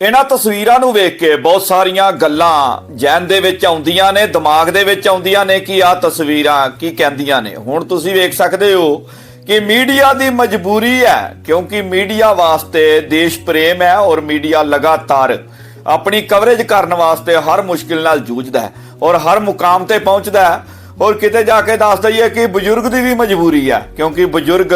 ਇਹਨਾਂ ਤਸਵੀਰਾਂ ਨੂੰ ਵੇਖ ਕੇ ਬਹੁਤ ਸਾਰੀਆਂ ਗੱਲਾਂ ਜੈਨ ਦੇ ਵਿੱਚ ਆਉਂਦੀਆਂ ਨੇ, ਦਿਮਾਗ ਦੇ ਵਿੱਚ ਆਉਂਦੀਆਂ ਨੇ ਕਿ ਆਹ ਤਸਵੀਰਾਂ ਕੀ ਕਹਿੰਦੀਆਂ ਨੇ। ਹੁਣ ਤੁਸੀਂ ਵੇਖ ਸਕਦੇ ਹੋ ਕਿ ਮੀਡੀਆ ਦੀ ਮਜਬੂਰੀ ਹੈ, ਕਿਉਂਕਿ ਮੀਡੀਆ ਵਾਸਤੇ ਦੇਸ਼ ਪ੍ਰੇਮ ਹੈ ਔਰ ਮੀਡੀਆ ਲਗਾਤਾਰ ਆਪਣੀ ਕਵਰੇਜ ਕਰਨ ਵਾਸਤੇ ਹਰ ਮੁਸ਼ਕਿਲ ਨਾਲ ਜੂਝਦਾ ਹੈ ਔਰ ਹਰ ਮੁਕਾਮ ਤੇ ਪਹੁੰਚਦਾ ਹੈ। ਔਰ ਕਿਤੇ ਜਾ ਕੇ ਦੱਸ ਦਈਏ ਕਿ ਬਜ਼ੁਰਗ ਦੀ ਵੀ ਮਜਬੂਰੀ ਹੈ, ਕਿਉਂਕਿ ਬਜ਼ੁਰਗ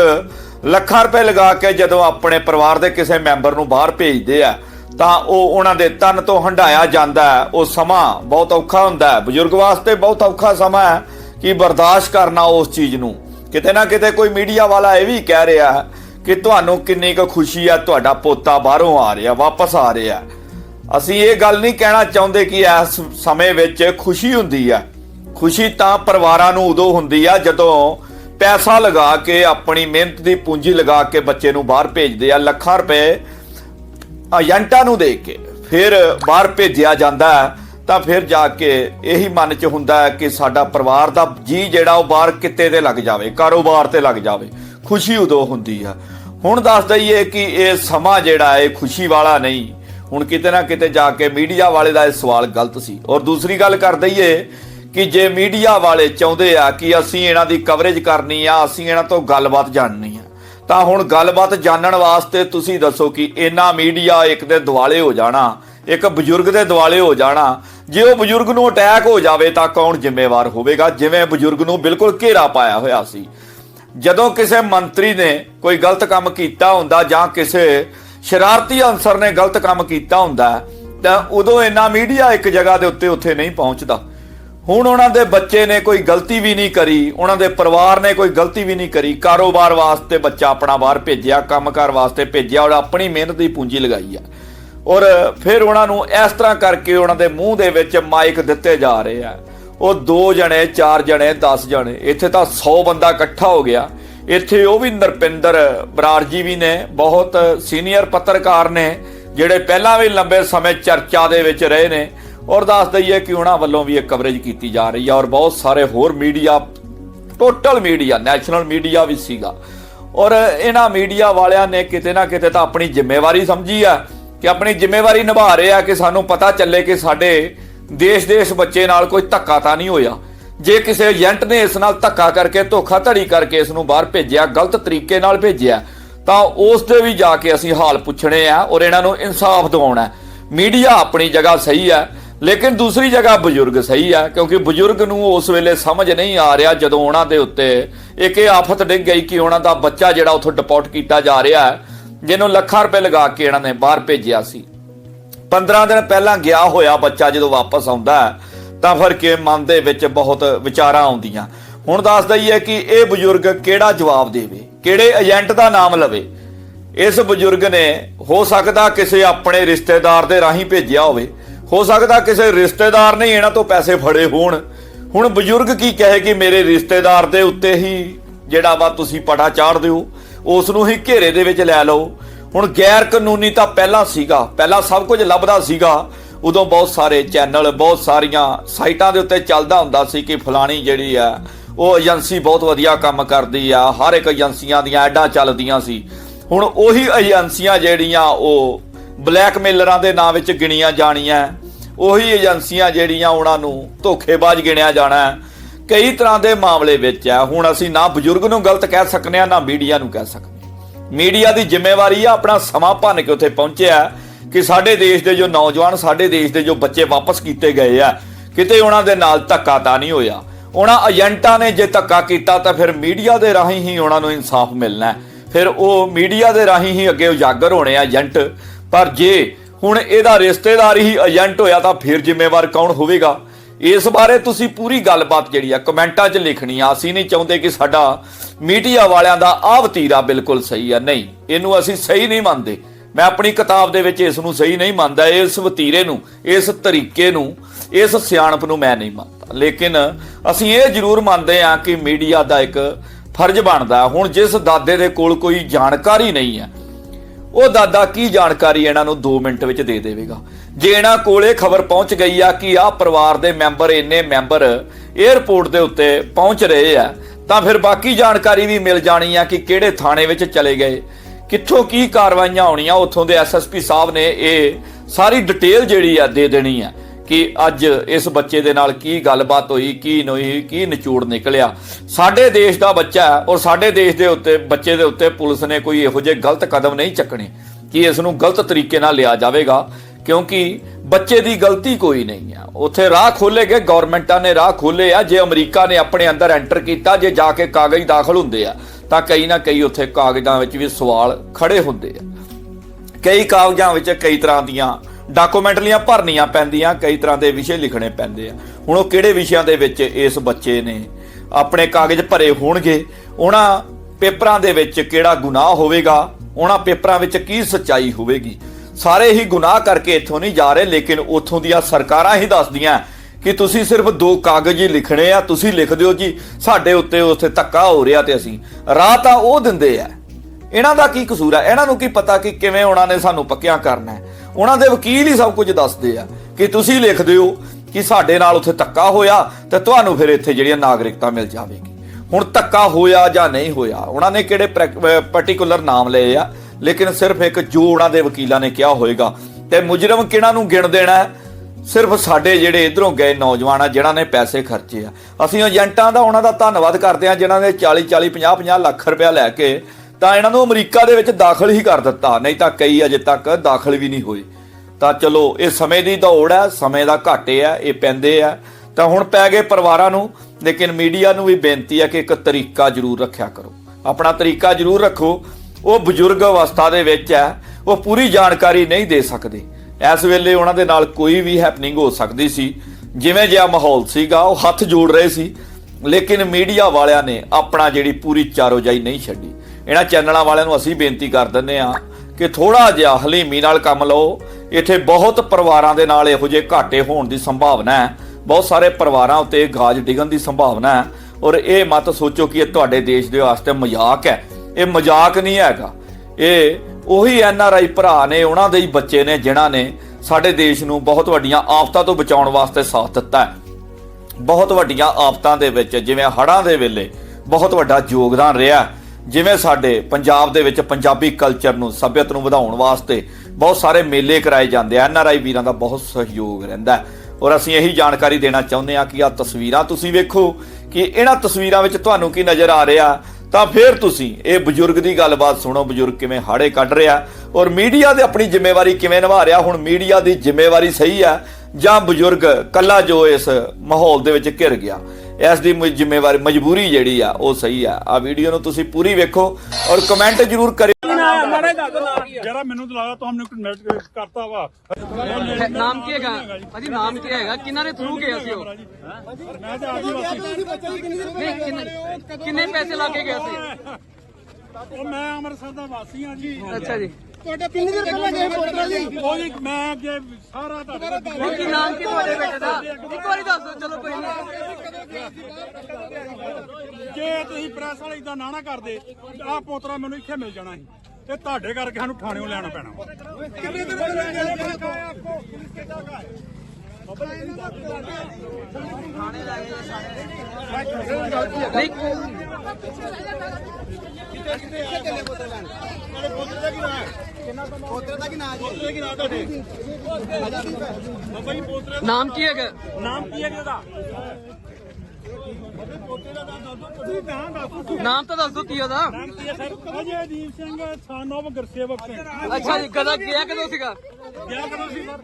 ਲੱਖਾਂ ਰੁਪਏ ਲਗਾ ਕੇ ਜਦੋਂ ਆਪਣੇ ਪਰਿਵਾਰ ਦੇ ਕਿਸੇ ਮੈਂਬਰ ਨੂੰ ਬਾਹਰ ਭੇਜਦੇ ਆ ਤਾਂ ਉਹ ਉਹਨਾਂ ਦੇ ਤਨ ਤੋਂ ਹੰਡਾਇਆ ਜਾਂਦਾ ਹੈ। ਉਹ ਸਮਾਂ ਬਹੁਤ ਔਖਾ ਹੁੰਦਾ ਹੈ। ਬਜ਼ੁਰਗ ਵਾਸਤੇ ਬਹੁਤ ਔਖਾ ਸਮਾਂ ਹੈ ਕਿ ਬਰਦਾਸ਼ਤ ਕਰਨਾ ਉਸ ਚੀਜ਼ ਨੂੰ। ਕਿਤੇ ਨਾ ਕਿਤੇ ਕੋਈ ਮੀਡੀਆ ਵਾਲਾ ਇਹ ਵੀ ਕਹਿ ਰਿਹਾ ਹੈ ਕਿ ਤੁਹਾਨੂੰ ਕਿੰਨੀ ਕੁ ਖੁਸ਼ੀ ਹੈ, ਤੁਹਾਡਾ ਪੋਤਾ ਬਾਹਰੋਂ ਆ ਰਿਹਾ, ਵਾਪਸ ਆ ਰਿਹਾ ਅਸੀਂ ਇਹ ਗੱਲ ਨਹੀਂ ਕਹਿਣਾ ਚਾਹੁੰਦੇ ਕਿ ਇਸ ਸਮੇਂ ਵਿੱਚ ਖੁਸ਼ੀ ਹੁੰਦੀ ਹੈ। ਖੁਸ਼ੀ ਤਾਂ ਪਰਿਵਾਰਾਂ ਨੂੰ ਉਦੋਂ ਹੁੰਦੀ ਆ ਜਦੋਂ ਪੈਸਾ ਲਗਾ ਕੇ ਆਪਣੀ ਮਿਹਨਤ ਦੀ ਪੂੰਜੀ ਲਗਾ ਕੇ ਬੱਚੇ ਨੂੰ ਬਾਹਰ ਭੇਜਦੇ ਆ। ਲੱਖਾਂ ਰੁਪਏ ਏਜੰਟਾਂ ਨੂੰ ਦੇ ਕੇ ਫਿਰ ਬਾਹਰ ਭੇਜਿਆ ਜਾਂਦਾ ਤਾਂ ਫਿਰ ਜਾ ਕੇ ਇਹੀ ਮਨ 'ਚ ਹੁੰਦਾ ਕਿ ਸਾਡਾ ਪਰਿਵਾਰ ਦਾ ਜੀ ਜਿਹੜਾ ਉਹ ਬਾਹਰ ਕਿਤੇ ਤੇ ਲੱਗ ਜਾਵੇ, ਕਾਰੋਬਾਰ ਤੇ ਲੱਗ ਜਾਵੇ, ਖੁਸ਼ੀ ਉਦੋਂ ਹੁੰਦੀ ਆ ਹੁਣ ਦੱਸ ਦਈਏ ਕਿ ਇਹ ਸਮਾਂ ਜਿਹੜਾ ਹੈ ਖੁਸ਼ੀ ਵਾਲਾ ਨਹੀਂ। ਹੁਣ ਕਿਤੇ ਨਾ ਕਿਤੇ ਜਾ ਕੇ ਮੀਡੀਆ ਵਾਲੇ ਦਾ ਇਹ ਸਵਾਲ ਗਲਤ ਸੀ। ਔਰ ਦੂਸਰੀ ਗੱਲ ਕਰ ਦਈਏ ਕਿ ਜੇ ਮੀਡੀਆ ਵਾਲੇ ਚਾਹੁੰਦੇ ਆ ਕਿ ਅਸੀਂ ਇਹਨਾਂ ਦੀ ਕਵਰੇਜ ਕਰਨੀ ਆ, ਅਸੀਂ ਇਹਨਾਂ ਤੋਂ ਗੱਲਬਾਤ ਜਾਣਨੀ ਤਾਂ ਹੁਣ ਗੱਲਬਾਤ ਜਾਣਨ ਵਾਸਤੇ ਤੁਸੀਂ ਦੱਸੋ ਕਿ ਇੰਨਾ ਮੀਡੀਆ ਇੱਕ ਦੇ ਦਿਵਾਲੇ ਹੋ ਜਾਣਾ, ਇੱਕ ਬਜ਼ੁਰਗ ਦੇ ਦਿਵਾਲੇ ਹੋ ਜਾਣਾ। ਜੇ ਉਹ ਬਜ਼ੁਰਗ ਨੂੰ ਅਟੈਕ ਹੋ ਜਾਵੇ ਤਾਂ ਕੌਣ ਜ਼ਿੰਮੇਵਾਰ ਹੋਵੇਗਾ? ਜਿਵੇਂ ਬਜ਼ੁਰਗ ਨੂੰ ਬਿਲਕੁਲ ਘੇਰਾ ਪਾਇਆ ਹੋਇਆ ਸੀ। ਜਦੋਂ ਕਿਸੇ ਮੰਤਰੀ ਨੇ ਕੋਈ ਗਲਤ ਕੰਮ ਕੀਤਾ ਹੁੰਦਾ ਜਾਂ ਕਿਸੇ ਸ਼ਰਾਰਤੀ ਅਨਸਰ ਨੇ ਗਲਤ ਕੰਮ ਕੀਤਾ ਹੁੰਦਾ, ਤਾਂ ਉਦੋਂ ਇੰਨਾ ਮੀਡੀਆ ਇੱਕ ਜਗ੍ਹਾ ਦੇ ਉੱਤੇ ਉੱਥੇ ਨਹੀਂ ਪਹੁੰਚਦਾ। ਹੁਣ ਉਹਨਾਂ ਦੇ ਬੱਚੇ ਨੇ ਕੋਈ ਗਲਤੀ ਵੀ ਨਹੀਂ ਕਰੀ, ਉਹਨਾਂ ਦੇ ਪਰਿਵਾਰ ਨੇ ਕੋਈ ਗਲਤੀ ਵੀ ਨਹੀਂ ਕਰੀ, ਕਾਰੋਬਾਰ ਵਾਸਤੇ ਬੱਚਾ ਆਪਣਾ ਬਾਹਰ ਭੇਜਿਆ, ਕੰਮਕਾਰ ਵਾਸਤੇ ਭੇਜਿਆ, ਔਰ ਆਪਣੀ ਮਿਹਨਤ ਦੀ ਪੂੰਜੀ ਲਗਾਈ ਆ। ਔਰ ਫਿਰ ਉਹਨਾਂ ਨੂੰ ਇਸ ਤਰ੍ਹਾਂ ਕਰਕੇ ਉਹਨਾਂ ਦੇ ਮੂੰਹ ਦੇ ਵਿੱਚ ਮਾਈਕ ਦਿੱਤੇ ਜਾ ਰਹੇ ਆ। ਉਹ 2 ਜਣੇ 4 ਜਣੇ 10 ਜਣੇ, ਇੱਥੇ ਤਾਂ 100 ਬੰਦਾ ਇਕੱਠਾ ਹੋ ਗਿਆ। ਇੱਥੇ ਉਹ ਵੀ ਨਰਪਿੰਦਰ ਬਰਾੜ ਜੀ ਵੀ ਨੇ, ਬਹੁਤ ਸੀਨੀਅਰ ਪੱਤਰਕਾਰ ਨੇ, ਜਿਹੜੇ ਪਹਿਲਾਂ ਵੀ ਲੰਬੇ ਸਮੇਂ ਚਰਚਾ ਦੇ ਵਿੱਚ ਰਹੇ ਨੇ। ਔਰ ਦੱਸ ਦਈਏ ਕਿ ਉਹਨਾਂ ਵੱਲੋਂ ਵੀ ਇਹ ਕਵਰੇਜ ਕੀਤੀ ਜਾ ਰਹੀ ਹੈ ਔਰ ਬਹੁਤ ਸਾਰੇ ਹੋਰ media total media national media ਵੀ ਸੀਗਾ। ਔਰ ਇਹਨਾਂ ਮੀਡੀਆ ਵਾਲਿਆਂ ਨੇ ਕਿਤੇ ਨਾ ਕਿਤੇ ਤਾਂ ਆਪਣੀ ਜ਼ਿੰਮੇਵਾਰੀ ਸਮਝੀ ਆ ਕਿ ਆਪਣੀ ਜ਼ਿੰਮੇਵਾਰੀ ਨਿਭਾ ਰਹੇ ਆ ਕਿ ਸਾਨੂੰ ਪਤਾ ਚੱਲੇ ਕਿ ਸਾਡੇ ਦੇਸ਼-ਦੇਸ਼ ਬੱਚੇ ਨਾਲ ਕੋਈ ਧੱਕਾ ਤਾਂ ਨਹੀਂ ਹੋਇਆ। ਜੇ ਕਿਸੇ ਏਜੰਟ ਨੇ ਇਸ ਨਾਲ ਧੱਕਾ ਕਰਕੇ, ਧੋਖਾਧੜੀ ਕਰਕੇ ਇਸ ਨੂੰ ਬਾਹਰ ਭੇਜਿਆ, ਗਲਤ ਤਰੀਕੇ ਨਾਲ ਭੇਜਿਆ, ਤਾਂ ਉਸ 'ਤੇ ਵੀ ਜਾ ਕੇ ਅਸੀਂ ਹਾਲ ਪੁੱਛਣੇ ਆ ਔਰ ਇਹਨਾਂ ਨੂੰ ਇਨਸਾਫ ਦਿਵਾਉਣਾ ਮੀਡੀਆ ਆਪਣੀ ਜਗ੍ਹਾ ਸਹੀ ਹੈ। ਲੇਕਿਨ ਦੂਸਰੀ ਜਗ੍ਹਾ ਬਜ਼ੁਰਗ ਸਹੀ ਹੈ ਕਿਉਂਕਿ ਬਜ਼ੁਰਗ ਨੂੰ ਉਸ ਵੇਲੇ ਸਮਝ ਨਹੀਂ ਆ ਰਿਹਾ ਜਦੋਂ ਉਹਨਾਂ ਦੇ ਉੱਤੇ ਇੱਕ ਇਹ ਆਫਤ ਡਿੱਗ ਗਈ ਕਿ ਉਹਨਾਂ ਦਾ ਬੱਚਾ ਜਿਹੜਾ ਉੱਥੋਂ ਡਿਪੋਰਟ ਕੀਤਾ ਜਾ ਰਿਹਾ ਹੈ, ਜਿਹਨੂੰ ਲੱਖਾਂ ਰੁਪਏ ਲਗਾ ਕੇ ਇਹਨਾਂ ਨੇ ਬਾਹਰ ਭੇਜਿਆ ਸੀ। 15 ਦਿਨ ਪਹਿਲਾਂ ਗਿਆ ਹੋਇਆ ਬੱਚਾ ਜਦੋਂ ਵਾਪਸ ਆਉਂਦਾ ਤਾਂ ਫਿਰ ਕਿ ਮਨ ਦੇ ਵਿੱਚ ਬਹੁਤ ਵਿਚਾਰਾਂ ਆਉਂਦੀਆਂ। ਹੁਣ ਦੱਸ ਦਈਏ ਕਿ ਇਹ ਬਜ਼ੁਰਗ ਕਿਹੜਾ ਜਵਾਬ ਦੇਵੇ, ਕਿਹੜੇ ਏਜੰਟ ਦਾ ਨਾਮ ਲਵੇ? ਇਸ ਬਜ਼ੁਰਗ ਨੇ ਹੋ ਸਕਦਾ ਕਿਸੇ ਆਪਣੇ ਰਿਸ਼ਤੇਦਾਰ ਦੇ ਰਾਹੀਂ ਭੇਜਿਆ ਹੋਵੇ। ਹੋ ਸਕਦਾ ਕਿਸੇ ਰਿਸ਼ਤੇਦਾਰ ਨੇ ਇਹਨਾਂ ਤੋਂ ਪੈਸੇ ਫੜੇ ਹੋਣ। ਹੁਣ ਬਜ਼ੁਰਗ ਕੀ ਕਹੇ ਕਿ ਮੇਰੇ ਰਿਸ਼ਤੇਦਾਰ ਦੇ ਉੱਤੇ ਹੀ ਜਿਹੜਾ ਵਾ ਤੁਸੀਂ ਪਟਾ ਚਾੜ ਦਿਓ, ਉਸ ਨੂੰ ਹੀ ਘੇਰੇ ਦੇ ਵਿੱਚ ਲੈ ਲਓ। ਹੁਣ ਗੈਰ ਕਾਨੂੰਨੀ ਤਾਂ ਪਹਿਲਾਂ ਸੀਗਾ, ਪਹਿਲਾਂ ਸਭ ਕੁਝ ਲੱਭਦਾ ਸੀਗਾ। ਉਦੋਂ ਬਹੁਤ ਸਾਰੇ ਚੈਨਲ, ਬਹੁਤ ਸਾਰੀਆਂ ਸਾਈਟਾਂ ਦੇ ਉੱਤੇ ਚੱਲਦਾ ਹੁੰਦਾ ਸੀ ਕਿ ਫਲਾਣੀ ਜਿਹੜੀ ਆ, ਉਹ ਏਜੰਸੀ ਬਹੁਤ ਵਧੀਆ ਕੰਮ ਕਰਦੀ ਆ, ਹਰ ਇੱਕ ਏਜੰਸੀਆਂ ਦੀਆਂ ਐਡਾਂ ਚੱਲਦੀਆਂ ਸੀ। ਹੁਣ ਉਹੀ ਏਜੰਸੀਆਂ ਜਿਹੜੀਆਂ, ਉਹ ਬਲੈਕਮੇਲਰਾਂ ਦੇ ਨਾਂ ਵਿੱਚ ਗਿਣੀਆਂ ਜਾਣੀਆਂ। ਉਹੀ ਏਜੰਸੀਆਂ ਜਿਹੜੀਆਂ ਉਹਨਾਂ ਨੂੰ ਧੋਖੇਬਾਜ਼ ਗਿਣਿਆ ਜਾਣਾ ਹੈ। ਕਈ ਤਰ੍ਹਾਂ ਦੇ ਮਾਮਲੇ ਵਿੱਚ ਹੈ। ਹੁਣ ਅਸੀਂ ਨਾ ਬਜ਼ੁਰਗ ਨੂੰ ਗਲਤ ਕਹਿ ਸਕਨੇ ਆ, ਨਾ ਮੀਡੀਆ ਨੂੰ ਕਹਿ ਸਕਦੇ ਮੀਡੀਆ ਦੀ ਜ਼ਿੰਮੇਵਾਰੀ ਆ, ਆਪਣਾ ਸਮਾਂ ਭੰਨ ਕੇ ਉੱਥੇ ਪਹੁੰਚਿਆ ਕਿ ਸਾਡੇ ਦੇਸ਼ ਦੇ ਜੋ ਨੌਜਵਾਨ, ਸਾਡੇ ਦੇਸ਼ ਦੇ ਜੋ ਬੱਚੇ ਵਾਪਸ ਕੀਤੇ ਗਏ ਆ, ਕਿਤੇ ਉਹਨਾਂ ਦੇ ਨਾਲ ਧੱਕਾ ਤਾਂ ਨਹੀਂ ਹੋਇਆ। ਉਹਨਾਂ ਏਜੰਟਾਂ ਨੇ ਜੇ ਧੱਕਾ ਕੀਤਾ ਤਾਂ ਫਿਰ ਮੀਡੀਆ ਦੇ ਰਾਹੀਂ ਹੀ ਉਹਨਾਂ ਨੂੰ ਇਨਸਾਫ ਮਿਲਣਾ ਫਿਰ ਉਹ ਮੀਡੀਆ ਦੇ ਰਾਹੀਂ ਹੀ ਅੱਗੇ ਉਜਾਗਰ ਹੋਣੇ ਆ ਏਜੰਟ। ਪਰ ਜੇ ਹੁਣ ਇਹਦਾ ਰਿਸ਼ਤੇਦਾਰ ਹੀ ਏਜੰਟ ਹੋਇਆ ਤਾਂ ਫਿਰ ਜ਼ਿੰਮੇਵਾਰ ਕੌਣ ਹੋਵੇਗਾ? ਇਸ ਬਾਰੇ ਤੁਸੀਂ ਪੂਰੀ ਗੱਲਬਾਤ ਜਿਹੜੀ ਆ ਕਮੈਂਟਾਂ 'ਚ ਲਿਖਣੀ ਆ। ਅਸੀਂ ਨਹੀਂ ਚਾਹੁੰਦੇ ਕਿ ਸਾਡਾ ਮੀਡੀਆ ਵਾਲਿਆਂ ਦਾ ਆਹ ਵਤੀਰਾ ਬਿਲਕੁਲ ਸਹੀ ਆ। ਨਹੀਂ, ਇਹਨੂੰ ਅਸੀਂ ਸਹੀ ਨਹੀਂ ਮੰਨਦੇ। ਮੈਂ ਆਪਣੀ ਕਿਤਾਬ ਦੇ ਵਿੱਚ ਇਸ ਨੂੰ ਸਹੀ ਨਹੀਂ ਮੰਨਦਾ, ਇਸ ਵਤੀਰੇ ਨੂੰ, ਇਸ ਤਰੀਕੇ ਨੂੰ, ਇਸ ਸਿਆਣਪ ਨੂੰ ਮੈਂ ਨਹੀਂ ਮੰਨਦਾ। ਲੇਕਿਨ ਅਸੀਂ ਇਹ ਜ਼ਰੂਰ ਮੰਨਦੇ ਆ ਕਿ ਮੀਡੀਆ ਦਾ ਇੱਕ ਫਰਜ਼ ਬਣਦਾ। ਹੁਣ ਜਿਸ ਦਾਦੇ ਦੇ ਕੋਲ ਕੋਈ ਜਾਣਕਾਰੀ ਨਹੀਂ ਹੈ ਉਹ ਦਾਦਾ ਕੀ ਜਾਣਕਾਰੀ ਇਹਨਾਂ ਨੂੰ 2 ਮਿੰਟ ਵਿੱਚ ਦੇ ਦੇਵੇਗਾ? ਜੇ ਇਹਨਾਂ ਕੋਲੇ ਖਬਰ ਪਹੁੰਚ ਗਈ ਆ ਕਿ ਆਹ ਪਰਿਵਾਰ ਦੇ ਮੈਂਬਰ ਇੰਨੇ ਮੈਂਬਰ 에ਅਰਪੋਰਟ ਦੇ ਉੱਤੇ ਪਹੁੰਚ ਰਹੇ ਆ, ਤਾਂ ਫਿਰ ਬਾਕੀ ਜਾਣਕਾਰੀ ਵੀ ਮਿਲ ਜਾਣੀ ਆ ਕਿ ਕਿਹੜੇ ਥਾਣੇ ਵਿੱਚ ਚਲੇ ਗਏ, ਕਿੱਥੋਂ ਕੀ ਕਾਰਵਾਈਆਂ ਹੋਣੀਆਂ, ਉੱਥੋਂ ਦੇ ਐਸਐਸਪੀ ਸਾਹਿਬ ਨੇ ਇਹ ਸਾਰੀ ਡਿਟੇਲ ਜਿਹੜੀ ਆ ਦੇ ਦੇਣੀ ਆ। ਕਿ ਅੱਜ ਇਸ ਬੱਚੇ ਦੇ ਨਾਲ ਕੀ ਗੱਲਬਾਤ ਹੋਈ, ਕੀ ਨਹੀਂ ਕੀ ਨਿਚੋੜ ਨਿਕਲਿਆ। ਸਾਡੇ ਦੇਸ਼ ਦਾ ਬੱਚਾ ਔਰ ਸਾਡੇ ਦੇਸ਼ ਦੇ ਉੱਤੇ, ਬੱਚੇ ਦੇ ਉੱਤੇ ਪੁਲਿਸ ਨੇ ਕੋਈ ਇਹੋ ਜਿਹੇ ਗਲਤ ਕਦਮ ਨਹੀਂ ਚੱਕਣੇ ਕਿ ਇਸ ਨੂੰ ਗਲਤ ਤਰੀਕੇ ਨਾਲ ਲਿਆ ਜਾਵੇਗਾ, ਕਿਉਂਕਿ ਬੱਚੇ ਦੀ ਗਲਤੀ ਕੋਈ ਨਹੀਂ ਆ ਉੱਥੇ ਰਾਹ ਖੋਲੇ ਗਏ, ਗਵਰਨਮੈਂਟਾਂ ਨੇ ਰਾਹ ਖੋਲੇ ਆ, ਜੇ ਅਮਰੀਕਾ ਨੇ ਆਪਣੇ ਅੰਦਰ ਐਂਟਰ ਕੀਤਾ, ਜੇ ਜਾ ਕੇ ਕਾਗਜ਼ ਦਾਖਲ ਹੁੰਦੇ ਆ, ਤਾਂ ਕਈ ਨਾ ਕਈ ਉੱਥੇ ਕਾਗਜ਼ਾਂ ਵਿੱਚ ਵੀ ਸਵਾਲ ਖੜੇ ਹੁੰਦੇ ਆ। ਕਈ ਕਾਗਜ਼ਾਂ ਵਿੱਚ ਕਈ ਤਰ੍ਹਾਂ ਦੀਆਂ ਡਾਕੂਮੈਂਟਰੀਆਂ ਭਰਨੀਆਂ ਪੈਂਦੀਆਂ, ਕਈ ਤਰ੍ਹਾਂ ਦੇ ਵਿਸ਼ੇ ਲਿਖਣੇ ਪੈਂਦੇ ਆ। ਹੁਣ ਉਹ ਕਿਹੜੇ ਵਿਸ਼ਿਆਂ ਦੇ ਵਿੱਚ ਇਸ ਬੱਚੇ ਨੇ? ਆਪਣੇ ਕਾਗਜ਼ ਭਰੇ ਹੋਣਗੇ। ਉਹਨਾਂ ਪੇਪਰਾਂ ਦੇ ਵਿੱਚ ਕਿਹੜਾ ਗੁਨਾਹ ਹੋਵੇਗਾ? ਉਹਨਾਂ ਪੇਪਰਾਂ ਵਿੱਚ ਕੀ ਸੱਚਾਈ ਹੋਵੇਗੀ? ਸਾਰੇ ਹੀ ਗੁਨਾਹ ਕਰਕੇ ਇੱਥੋਂ ਨਹੀਂ ਜਾ ਰਹੇ, ਲੇਕਿਨ ਉੱਥੋਂ ਦੀਆਂ ਸਰਕਾਰਾਂ ਹੀ ਦੱਸਦੀਆਂ ਕਿ ਤੁਸੀਂ ਸਿਰਫ ਦੋ ਕਾਗਜ਼ ਹੀ ਲਿਖਣੇ ਆ। ਤੁਸੀਂ ਲਿਖ ਦਿਓ ਜੀ, ਸਾਡੇ ਉੱਤੇ ਉੱਥੇ ਧੱਕਾ ਹੋ ਰਿਹਾ ਤੇ ਅਸੀਂ ਰਾਹ ਤਾਂ ਉਹ ਦਿੰਦੇ ਆ। ਇਹਨਾਂ ਦਾ ਕੀ ਕਸੂਰ ਹੈ ਇਹਨਾਂ ਨੂੰ ਕੀ ਪਤਾ ਕਿ ਕਿਵੇਂ ਉਹਨਾਂ ਨੇ ਸਾਨੂੰ ਪੱਕਿਆਂ ਕਰਨਾ ਹੈ? ਉਹਨਾਂ ਦੇ ਵਕੀਲ ਹੀ ਸਭ ਕੁਝ ਦੱਸਦੇ ਆ ਕਿ ਤੁਸੀਂ ਲਿਖਦੇ ਹੋ ਕਿ ਸਾਡੇ ਨਾਲ ਉੱਥੇ ਧੱਕਾ ਹੋਇਆ ਤੇ ਤੁਹਾਨੂੰ ਫਿਰ ਇੱਥੇ ਜਿਹੜੀਆਂ ਨਾਗਰਿਕਤਾ ਮਿਲ ਜਾਵੇਗੀ। ਹੁਣ ਧੱਕਾ ਹੋਇਆ ਜਾਂ ਨਹੀਂ ਹੋਇਆ, ਉਹਨਾਂ ਨੇ ਕਿਹੜੇ ਪਾਰਟਿਕੂਲਰ ਨਾਮ ਲਏ ਆ? ਲੇਕਿਨ ਸਿਰਫ ਇੱਕ ਜੋ ਉਹਨਾਂ ਦੇ ਵਕੀਲਾਂ ਨੇ ਕਿਹਾ ਹੋਏਗਾ। ਤੇ ਮੁਜਰਮ ਕਿਹਨਾਂ ਨੂੰ ਗਿਣ ਦੇਣਾ ਸਿਰਫ ਸਾਡੇ ਜਿਹੜੇ ਇਧਰੋਂ ਗਏ ਨੌਜਵਾਨ ਆ, ਜਿਨ੍ਹਾਂ ਨੇ ਪੈਸੇ ਖਰਚੇ ਆ। ਅਸੀਂ ਏਜੰਟਾਂ ਦਾ ਉਹਨਾਂ ਦਾ ਧੰਨਵਾਦ ਕਰਦੇ ਆ, ਜਿਨ੍ਹਾਂ ਨੇ 40 40 50 50 ਲੱਖ ਰੁਪਇਆ ਲੈ ਕੇ ਤਾਂ ਇਹਨਾਂ ਨੂੰ ਅਮਰੀਕਾ ਦੇ ਵਿੱਚ ਦਾਖਲ ਹੀ ਕਰ ਦਿੱਤਾ। ਨਹੀਂ ਤਾਂ ਕਈ ਅਜੇ ਤੱਕ ਦਾਖਲ ਵੀ ਨਹੀਂ ਹੋਏ। ਤਾਂ ਚਲੋ, ਇਹ ਸਮੇਂ ਦੀ ਦੌੜ ਹੈ, ਸਮੇਂ ਦਾ ਘਾਟੇ ਆ ਇਹ ਪੈਂਦੇ ਆ। ਤਾਂ ਹੁਣ ਪੈ ਗਏ ਪਰਿਵਾਰਾਂ ਨੂੰ, ਲੇਕਿਨ ਮੀਡੀਆ ਨੂੰ ਵੀ ਬੇਨਤੀ ਹੈ ਕਿ ਇੱਕ ਤਰੀਕਾ ਜ਼ਰੂਰ ਰੱਖਿਆ ਕਰੋ। ਆਪਣਾ ਤਰੀਕਾ ਜ਼ਰੂਰ ਰੱਖੋ। ਉਹ ਬਜ਼ੁਰਗ ਅਵਸਥਾ ਦੇ ਵਿੱਚ ਹੈ, ਉਹ ਪੂਰੀ ਜਾਣਕਾਰੀ ਨਹੀਂ ਦੇ ਸਕਦੇ। ਇਸ ਵੇਲੇ ਉਹਨਾਂ ਦੇ ਨਾਲ ਕੋਈ ਵੀ ਹੈਪਨਿੰਗ ਹੋ ਸਕਦੀ ਸੀ। ਜਿਵੇਂ ਜਿਹਾ ਮਾਹੌਲ ਸੀਗਾ, ਉਹ ਹੱਥ ਜੋੜ ਰਹੇ ਸੀ। ਲੇਕਿਨ ਮੀਡੀਆ ਵਾਲਿਆਂ ਨੇ ਆਪਣਾ ਜਿਹੜੀ ਪੂਰੀ ਚਾਰੋਜਾਈ ਨਹੀਂ ਛੱਡੀ। ਇਹਨਾਂ ਚੈਨਲਾਂ ਵਾਲਿਆਂ ਨੂੰ ਅਸੀਂ ਬੇਨਤੀ ਕਰ ਦਿੰਦੇ ਆ ਕਿ ਥੋੜਾ ਜਿਹਾ ਹਲੀਮੀ ਨਾਲ ਕੰਮ ਲਓ। ਇੱਥੇ ਬਹੁਤ ਪਰਿਵਾਰਾਂ ਦੇ ਨਾਲ ਇਹੋ ਜਿਹੇ ਘਾਟੇ ਹੋਣ ਦੀ ਸੰਭਾਵਨਾ ਹੈ। ਬਹੁਤ ਸਾਰੇ ਪਰਿਵਾਰਾਂ ਉੱਤੇ ਗਾਜ ਡਿੱਗਣ ਦੀ ਸੰਭਾਵਨਾ ਹੈ। ਔਰ ਇਹ ਮਤ ਸੋਚੋ ਕਿ ਇਹ ਤੁਹਾਡੇ ਦੇਸ਼ ਦੇ ਵਾਸਤੇ ਮਜ਼ਾਕ ਹੈ। ਇਹ ਮਜ਼ਾਕ ਨਹੀਂ ਹੈਗਾ। ਇਹ ਉਹੀ ਐਨ ਆਰ ਆਈ ਭਰਾ ਨੇ, ਉਹਨਾਂ ਦੇ ਹੀ ਬੱਚੇ ਨੇ, ਜਿਨ੍ਹਾਂ ਨੇ ਸਾਡੇ ਦੇਸ਼ ਨੂੰ ਬਹੁਤ ਵੱਡੀਆਂ ਆਫਤਾਂ ਤੋਂ ਬਚਾਉਣ ਵਾਸਤੇ ਸਾਥ ਦਿੱਤਾ ਹੈ। ਬਹੁਤ ਵੱਡੀਆਂ ਆਫਤਾਂ ਦੇ ਵਿੱਚ, ਜਿਵੇਂ ਹੜ੍ਹਾਂ ਦੇ ਵੇਲੇ, ਬਹੁਤ ਵੱਡਾ ਯੋਗਦਾਨ ਰਿਹਾ ਜਿਵੇਂ ਸਾਡੇ ਪੰਜਾਬ ਦੇ ਵਿੱਚ ਪੰਜਾਬੀ ਕਲਚਰ ਨੂੰ, ਸੱਭਿਅਤ ਨੂੰ ਵਧਾਉਣ ਵਾਸਤੇ ਬਹੁਤ ਸਾਰੇ ਮੇਲੇ ਕਰਾਏ ਜਾਂਦੇ ਆ ਐਨਆਰਆਈ ਵੀਰਾਂ ਦਾ ਬਹੁਤ ਸਹਿਯੋਗ ਰਹਿੰਦਾ ਹੈ। ਔਰ ਅਸੀਂ ਇਹੀ ਜਾਣਕਾਰੀ ਦੇਣਾ ਚਾਹੁੰਦੇ ਹਾਂ ਕਿ ਆ ਤਸਵੀਰਾਂ ਤੁਸੀਂ ਵੇਖੋ ਕਿ ਇਹਨਾਂ ਤਸਵੀਰਾਂ ਵਿੱਚ ਤੁਹਾਨੂੰ ਕੀ ਨਜ਼ਰ ਆ ਰਿਹਾ, ਤਾਂ ਫਿਰ ਤੁਸੀਂ ਇਹ ਬਜ਼ੁਰਗ ਦੀ ਗੱਲਬਾਤ ਸੁਣੋ, ਬਜ਼ੁਰਗ ਕਿਵੇਂ ਹਾੜੇ ਕੱਢ ਰਿਹਾ ਔਰ ਮੀਡੀਆ ਦੇ ਆਪਣੀ ਜ਼ਿੰਮੇਵਾਰੀ ਕਿਵੇਂ ਨਿਭਾ ਰਿਹਾ, ਹੁਣ ਮੀਡੀਆ ਦੀ ਜ਼ਿੰਮੇਵਾਰੀ ਸਹੀ ਹੈ ਜਾਂ ਬਜ਼ੁਰਗ ਕੱਲਾ ਜੋ ਇਸ ਮਾਹੌਲ ਦੇ ਵਿੱਚ ਘਿਰ ਗਿਆ। ਇਸ ਦੀ ਮੁ- ਜ਼ਿੰਮੇਵਾਰੀ ਮਜਬੂਰੀ ਜਿਹੜੀ ਆ ਉਹ ਸਹੀ ਆ। ਆ ਵੀਡੀਓ ਨੂੰ ਤੁਸੀਂ ਪੂਰੀ ਵੇਖੋ ਔਰ ਕਮੈਂਟ ਜ਼ਰੂਰ ਕਰਿਓ। ਜਰਾ ਮੈਨੂੰ ਤਾਂ ਲੱਗਾ ਤੁਹਾਨੂੰ ਕਨਵਰਟ ਕਰਤਾ ਵਾ। ਨਾਮ ਕੀ ਹੈਗਾ? ਭਾਜੀ ਨਾਮ ਕੀ ਹੈਗਾ? ਕਿਹਨਾਂ ਦੇ ਥਰੂ ਗਿਆ ਸੀ ਉਹ? ਮੈਂ ਤਾਂ ਆਦੀਵਾਸੀ ਨਹੀਂ ਕਿੰਨੇ ਕਿੰਨੇ ਪੈਸੇ ਲਾ ਕੇ ਗਿਆ ਸੀ? ਉਹ ਮੈਂ ਅੰਮ੍ਰਿਤਸਰ ਦਾ ਵਾਸੀ ਹਾਂ ਜੀ। ਅੱਛਾ ਜੀ। ਤੁਹਾਡੇ ਕਿੰਨੀ ਦੇਰ ਪਹਿਲਾਂ ਗਏ ਪੋਤਰਾ ਜੀ। ਉਹ ਜੀ ਮੈਂ ਅੱਗੇ ਸਾਰਾ ਤੁਹਾਡਾ ਹੁਣ ਕੀ ਨਾਮ ਕੀ ਤੁਹਾਡੇ ਬੇਟੇ ਦਾ। ਇੱਕ ਵਾਰੀ ਦੱਸ ਦਿਓ ਚਲੋ ਕੋਈ ਨਹੀਂ। ਜੇ ਤੁਸੀਂ ਪ੍ਰੈਸ ਵਾਲੇ ਇਦਾਂ ਨਾ ਨਾ ਕਰਦੇ ਆ ਪੋਤਰਾ ਮੈਨੂੰ ਇੱਥੇ ਮਿਲ ਜਾਣਾ ਸੀ ਤੇ ਤੁਹਾਡੇ ਕਰਕੇ ਸਾਨੂੰ ਥਾਣਿਓਂ ਲੈਣਾ ਪੈਣਾ। ਕਿੰਨੇ ਦਿਨ ਨਹੀਂ ਪੋਤਰੇ ਦਾ ਕੀ ਨਾਂ ਜੀ? ਨਾਮ ਕੀ ਹੈਗਾ? ਨਾਮ ਕੀ ਹੈ ਇਹਦਾ? ਨਾਮ ਤਾਂ ਦੱਸ ਦਿਓ ਕੀ ਉਹਦਾ? ਨਾਮ ਕੀ ਹੈ ਸਰ? ਅਜੇਦੀਪ ਸਿੰਘ ਗੁਰਸੇਵਕ ਸਿੰਘ। ਅੱਛਾ ਜੀ ਕਦਾ ਗਿਆ ਕਦੋਂ ਸੀਗਾ? ਗਿਆ ਕਦੋਂ ਸੀ ਸਰ?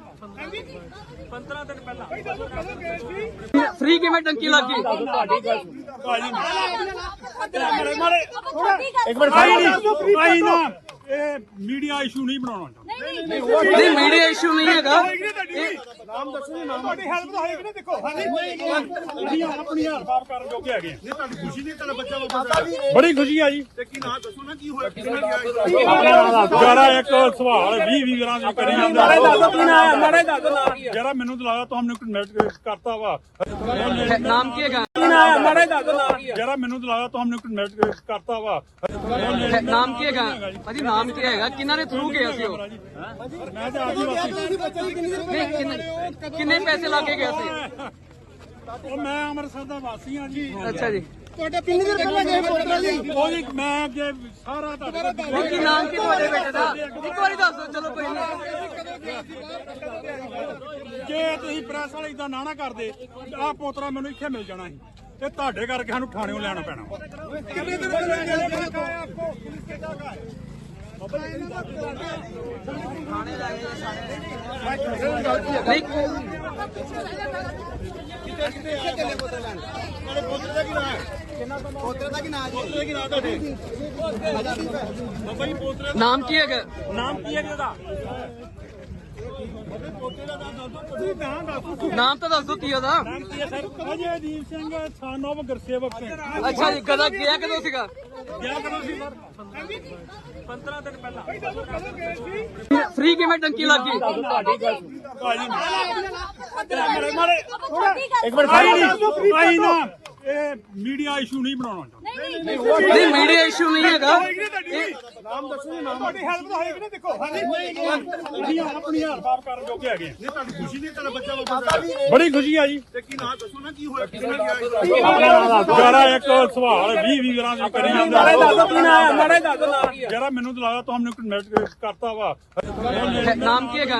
15 ਦਿਨ ਪਹਿਲਾਂ। ਫ੍ਰੀ ਕਿਵੇਂ ਟੰਕੀ ਲੱਗੀ ਭਾਜੀ ਮਾਰੇ ਮਾਰੇ। ਇੱਕ ਮਿੰਟ ਭਾਈ ਨਾ। ਇਹ ਮੀਡੀਆ ਇਸ਼ੂ ਨਹੀਂ ਬਣਾਉਣਾ ਚਾਹੁੰਦਾ ਨਹੀਂ ਮੀਡੀਆ ਇਸ਼ੂ ਨਹੀਂ ਹੈਗਾ ਨਾਮ ਦੱਸੋ ਨਾਮ ਤੁਹਾਡੀ ਹੈਲਪ ਤਾਂ ਹੋਏਗੀ ਨਾ ਦੇਖੋ ਹਾਂਜੀ ਤੁਸੀਂ ਆਪਣੀ ਹੈਲਪ ਆਪ ਕਰਨ ਜੋਗੇ ਹੈਗੇ ਨਹੀਂ ਤੁਹਾਡੀ ਖੁਸ਼ੀ ਨਹੀਂ ਤੁਹਾਡਾ ਬੱਚਾ ਵਾਪਸ ਬੜੀ ਖੁਸ਼ੀ ਆ ਜੀ ਤੇ ਕੀ ਨਾਮ ਦੱਸੋ ਨਾ ਕੀ ਹੋਇਆ ਕਿਸੇ ਨਾਲ ਜਰਾ ਇੱਕ ਸਵਾਲ 20 20 ਗਰਾਂ ਦੀ ਕਰੀ ਜਾਂਦਾ ਦੱਸੋ ਕੀ ਮਾਰੇ ਦੱਸੋ ਨਾਮ ਜਰਾ ਮੈਨੂੰ ਤਾਂ ਲੱਗਾ ਤੁਹਾਨੂੰ ਕਨਵਰਟ ਕਰਤਾ ਵਾ ਨਾਮ ਕੀ ਹੈਗਾ? ਜਰਾ ਮੈਨੂੰ ਤਾਂ ਲੱਗਾ ਤੁਹਾਨੂੰ ਕਨਵਰਟ ਕਰਤਾ ਵਾ। ਨਾਮ ਕੀ ਹੈਗਾ? ਭਾਜੀ ਨਾਮ ਕੀ ਹੈਗਾ? ਕਿਹਨਾਂ ਦੇ ਥਰੂ ਗਿਆ ਸੀ ਉਹ? ਮੈਂ ਤਾਂ ਆਦੀਵਾਸੀ। ਨਹੀਂ ਕਿੰਨੇ ਕਿੰਨੇ ਪੈਸੇ ਲਾ ਕੇ ਗਿਆ ਸੀ? ਉਹ ਮੈਂ ਅੰਮ੍ਰਿਤਸਰ ਦਾ ਵਾਸੀ ਹਾਂ ਜੀ। ਅੱਛਾ ਜੀ। ਤੁਹਾਡੇ ਕਿੰਨੀ ਦੇਰ ਪਹਿਲਾਂ ਗਏ ਪੋਤਰਾ ਜੀ ਉਹ ਜੀ ਮੈਂ ਅੱਗੇ ਸਾਰਾ ਤੁਹਾਡਾ ਹੁਣ ਕੀ ਨਾਮ ਕੀ ਤੁਹਾਡੇ ਬੇਟੇ ਦਾ? ਇੱਕ ਵਾਰੀ ਦੱਸ ਦਿਓ ਚਲੋ ਕੋਈ ਨਹੀਂ। ਜੇ ਤੁਸੀਂ ਪ੍ਰੈਸ ਵਾਲੇ ਇਦਾਂ ਨਾ ਨਾ ਕਰਦੇ ਆ ਪੋਤਰਾ ਮੈਨੂੰ ਇੱਥੇ ਮਿਲ ਜਾਣਾ ਸੀ। ਤੇ ਤੁਹਾਡੇ ਕਰਕੇ ਸਾਨੂੰ ਥਾਣਿਓਂ ਲੈਣਾ ਪੈਣਾ। ਕਿੰਨੇ ਦਿਨ ਪਹਿਲਾਂ ਆਪਕੋ ਪੁਲਿਸ ਕੇ ਜਗ੍ਹਾ ਹੈ ਨਹੀਂ ਪੋਤਰੇ ਦਾ ਕੀ ਨਾਮ ਪੋਤਰੇ ਕੀ ਨਾਮ ਤੁਹਾਡੇ ਬਾਬਾ ਜੀ ਪੋਤਰੇ ਨਾਮ ਕੀ ਹੈਗਾ ਨਾਮ ਕੀ ਹੈ ਜੀ ਉਹਦਾ ਪੋਤਰੇ ਦਾ ਨਾਮ ਦੱਸੋ ਤੁਸੀਂ ਨਾਮ ਤਾਂ ਦੱਸ ਦੋ ਕੀ ਉਹਦਾ? ਨਾਮ ਕੀ ਹੈ ਸਰ ਅਜੇਦੀਪ ਸਿੰਘ ਸਾਨੋਵ ਗੁਰਸੇਵਕ ਸਿੰਘ। ਅੱਛਾ ਜੀ ਕਦਾ ਗਿਆ ਕਦੋਂ ਸੀਗਾ? ਗਿਆ ਕਦੋਂ ਸੀ? ਸਰ 15 ਦਿਨ ਪਹਿਲਾਂ। ਫ੍ਰੀ ਕਿਵੇਂ ਟੰਕੀ ਲੱਗ ਗਈ? ਭਾਜੀ ਮਾਰੇ ਮਾਰੇ ਇੱਕ ਇੱਕ ਮਿੰਟ ਭਾਈ ਨਹੀਂ ਭਾਈ ਨਾ ਇਹ ਮੀਡੀਆ ਇਸ਼ੂ ਨਹੀਂ ਬਣਾਉਣਾ ਚਾਹੁੰਦਾ। ਨਹੀਂ ਮੀਡੀਆ ਇਸ਼ੂ ਨਹੀਂ ਹੈਗਾ। ਨਾਮ ਦੱਸੋ ਜੀ ਨਾਮ। ਤੁਹਾਡੀ ਹੈਲਪ ਤਾਂ ਹੋਏਗੀ ਨਾ ਦੇਖੋ। ਹਾਂਜੀ ਅਸੀਂ ਆਪਣੀ ਹੈਲਪ ਆਪ ਕਰਨ ਜੋਗੇ ਹੈਗੇ ਨਹੀਂ ਤੁਹਾਡੀ ਖੁਸ਼ੀ ਦੀ ਤੁਹਾਡਾ ਬੱਚਾ ਵਾਪਸ ਬੜੀ ਖੁਸ਼ੀ ਆ ਜੀ। ਤੇ ਕੀ ਨਾਮ ਦੱਸੋ ਨਾ ਕੀ ਹੋਇਆ ਕਿਸੇ ਨੇ ਕਿਹਾ ਜਰਾ ਇੱਕ ਸਵਾਲ 20 20 ਗ੍ਰਾਮ ਦੀ ਕਰੀ ਜਾਂਦਾ। ਮਾਰੇ ਦੱਸੋ ਕੀ ਨਾਮ ਮਾਰੇ ਦੱਸੋ ਜਰਾ ਮੈਨੂੰ ਤਾਂ ਲੱਗਦਾ ਤੁਹਾਨੂੰ ਕਨੈਕਟ ਕਰਤਾ ਵਾ। ਨਾਮ ਕੀ ਹੈਗਾ?